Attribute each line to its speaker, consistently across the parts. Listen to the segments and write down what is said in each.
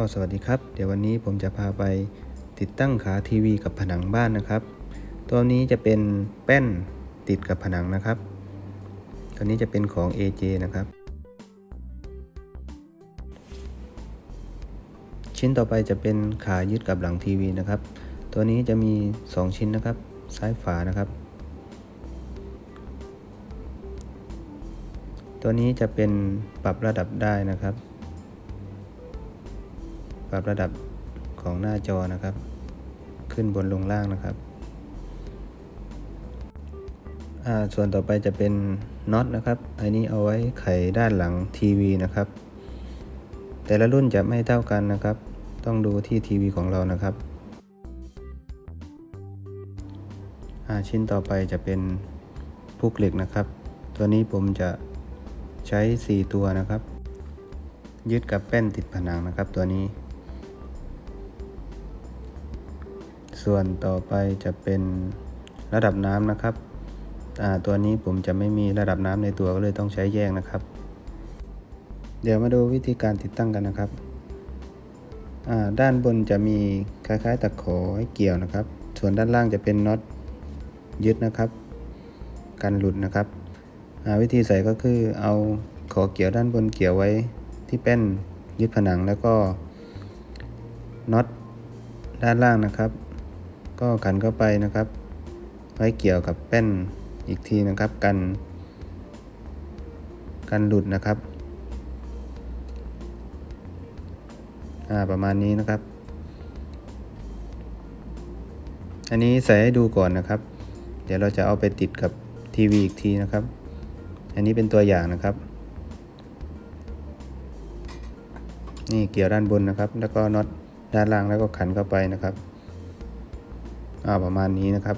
Speaker 1: ก็สวัสดีครับ เดี๋ยววันนี้ผมจะพาไปติดตั้งขาทีวีกับผนังบ้านนะครับ ตัวนี้จะเป็นแป้นติดกับผนังนะครับ ตัวนี้จะเป็นของ AJ นะครับ ชิ้นต่อไปจะเป็นขายึดกับหลังทีวีนะครับ ตัวนี้จะมี 2 ชิ้นนะครับ ซ้ายฝานะครับ ตัวนี้จะเป็นปรับระดับได้นะครับ ปรับระดับของหน้าจอนะครับ ขึ้นบนลงล่างนะครับ ส่วนต่อไปจะเป็นน็อตนะครับอันนี้เอาไว้ไขด้านหลังทีวีนะครับ แต่ละรุ่นจะไม่เท่ากันนะครับ ต้องดูที่ทีวีของเรานะครับชิ้นต่อไปจะเป็นพุกเหล็กนะครับ ตัวนี้ผมจะใช้ 4 ตัวนะครับ ยึดกับแป้นติดผนังนะครับตัวนี้ ส่วนต่อไปจะเป็นระดับน้ำนะครับ ตัวนี้ผมจะไม่มีระดับน้ำในตัวก็เลยต้องใช้แยกนะครับ เดี๋ยวมาดูวิธีการติดตั้งกันนะครับ ด้านบนจะมีคล้ายๆตะขอให้เกี่ยวนะครับ ส่วนด้านล่างจะเป็นน็อตยึดนะครับ กันหลุดนะครับ วิธีใส่ก็คือเอาขอเกี่ยวด้านบนเกี่ยวไว้ที่แป้นยึดผนังแล้วก็น็อตด้านล่างนะครับ ก็ขันเข้าไปนะครับ ไว้เกี่ยวกับแป้นอีกทีนะครับกัน กันหลุดนะครับ อ่าประมาณนี้นะครับ อันนี้ใส่ให้ดูก่อนนะครับ เดี๋ยวเราจะเอาไปติดกับทีวีอีกทีนะครับ อันนี้เป็นตัวอย่างนะครับ นี่เกี่ยวด้านบนนะครับ แล้วก็น็อตด้านล่างแล้วก็ขันเข้าไปนะครับ ประมาณนี้นะครับ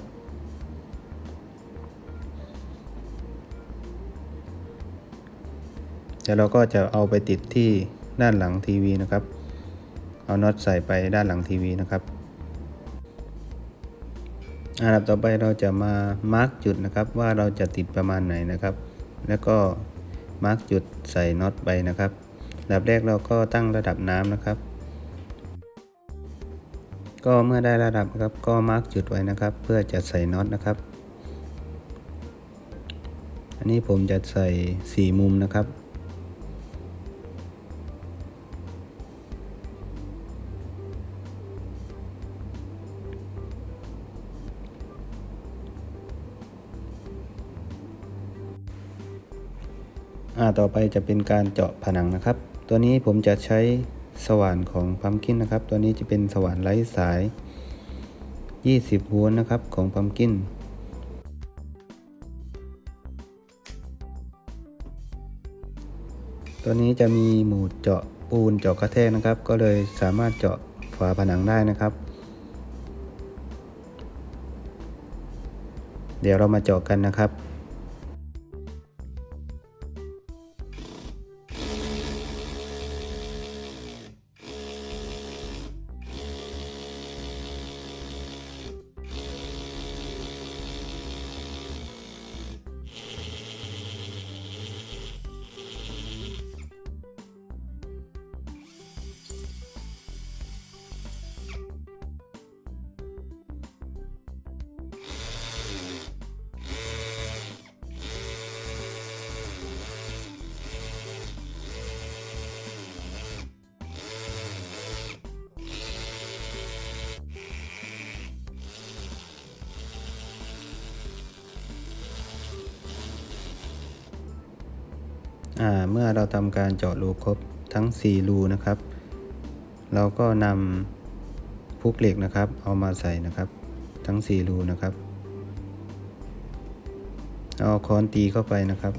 Speaker 1: เดี๋ยวเราก็จะเอาไปติดที่ด้านหลังทีวีนะครับ เอาน็อตใส่ไปด้านหลังทีวีนะครับอันดับต่อไปเราจะมามาร์กจุดนะครับ ว่าเราจะติดประมาณไหนนะครับ แล้วก็มาร์กจุดใส่น็อตไปนะครับอันดับแรกเราก็ตั้งระดับน้ำนะครับ ก็เมื่อได้ระดับครับก็มาร์กจุดไว้นะครับ เพื่อจะใส่น็อตนะครับ อันนี้ผมจะใส่ 4 มุมนะครับอ่าต่อไปจะเป็นการเจาะผนังนะครับ ตัวนี้ผมจะใช้ สว่านของพัมกินนะครับ ตัวนี้จะเป็นสว่านไร้สาย 20 โวลต์นะครับของพัมกินตัวนี้จะมีหมุดเจาะปูนเจาะกระแทกนะครับ ก็เลยสามารถเจาะฝาผนังได้นะครับ เดี๋ยวเรามาเจาะกันนะครับ เมื่อเราทำการเจาะรูครบทั้ง 4 รูนะครับ เราก็นำพุกเหล็กนะครับ เอามาใส่นะครับ ทั้ง 4 รูนะครับ เอาค้อนตีเข้าไปนะครับ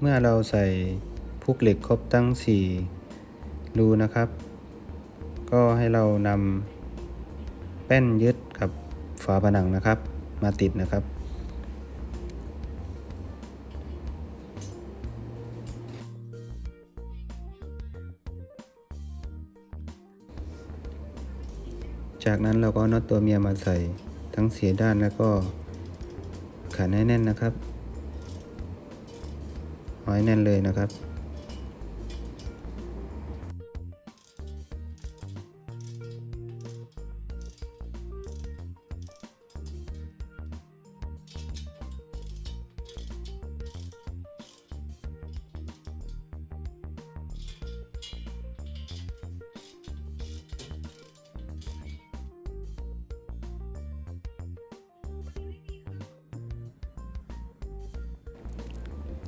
Speaker 1: เมื่อเราใส่พุกเหล็กครบทั้ง 4 รูนะครับ ก็ให้เรานำแป้นยึดกับฝาผนังนะครับ มาติดนะครับ จากนั้นเราก็น็อตตัวเมียมาใส่ทั้งเสียด้านแล้วก็ขันให้แน่นนะครับ อยแน่นเลยนะครับ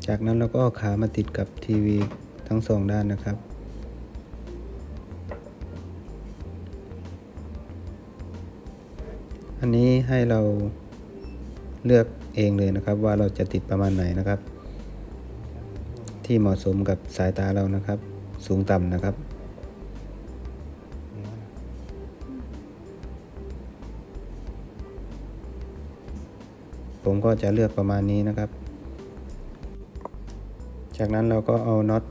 Speaker 1: จากนั้นเราก็เอาขามาติดกับทีวีทั้งสองด้านนะครับ อันนี้ให้เราเลือกเองเลยนะครับ ว่าเราจะติดประมาณไหนนะครับ ที่เหมาะสมกับสายตาเรานะครับ สูงต่ำนะครับผมก็จะเลือกประมาณนี้นะครับ จากนั้นเราก็เอาน็อต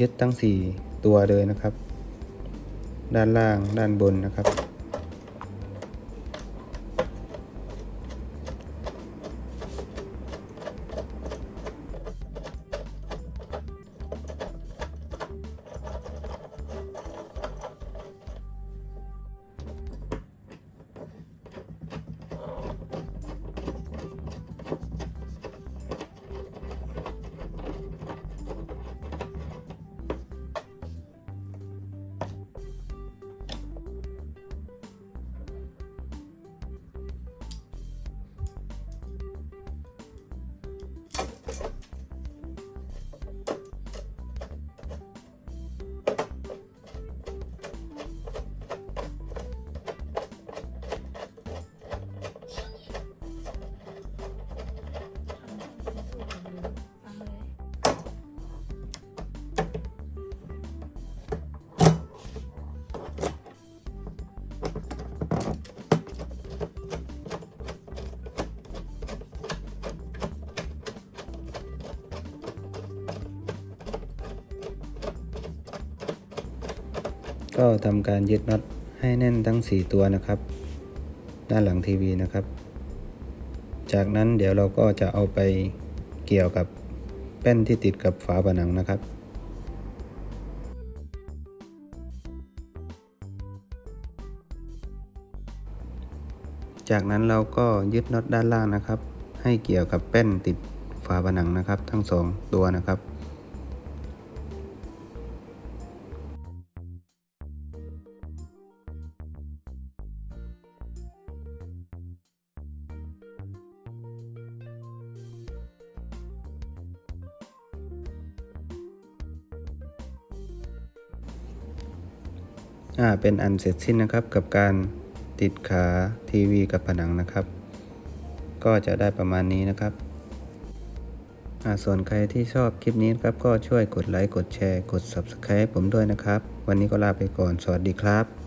Speaker 1: ยึดทั้ง 4 ตัวเลยนะครับ ด้านล่างด้านบนนะครับ ก็ทำการยึดน็อตให้แน่นทั้ง 4 ตัวนะครับ ด้านหลังทีวีนะครับ จากนั้นเดี๋ยวเราก็จะเอาไปเกี่ยวกับแป้นที่ติดกับฝาผนังนะครับจากนั้นเราก็ยึดน็อตด้านล่างนะครับ ให้เกี่ยวกับแป้นติดฝาผนังนะครับ ทั้งสองตัวนะครับ เป็นอันเสร็จสิ้นนะครับกับการติดขาทีวีกับผนังนะครับ ก็จะได้ประมาณนี้นะครับอ่าส่วนใครที่ชอบคลิปนี้นครับก็ช่วยกดไลค์กดแชร์ กด Subscribe ผมด้วยนะครับ วันนี้ก็ลาไปก่อน สวัสดีครับ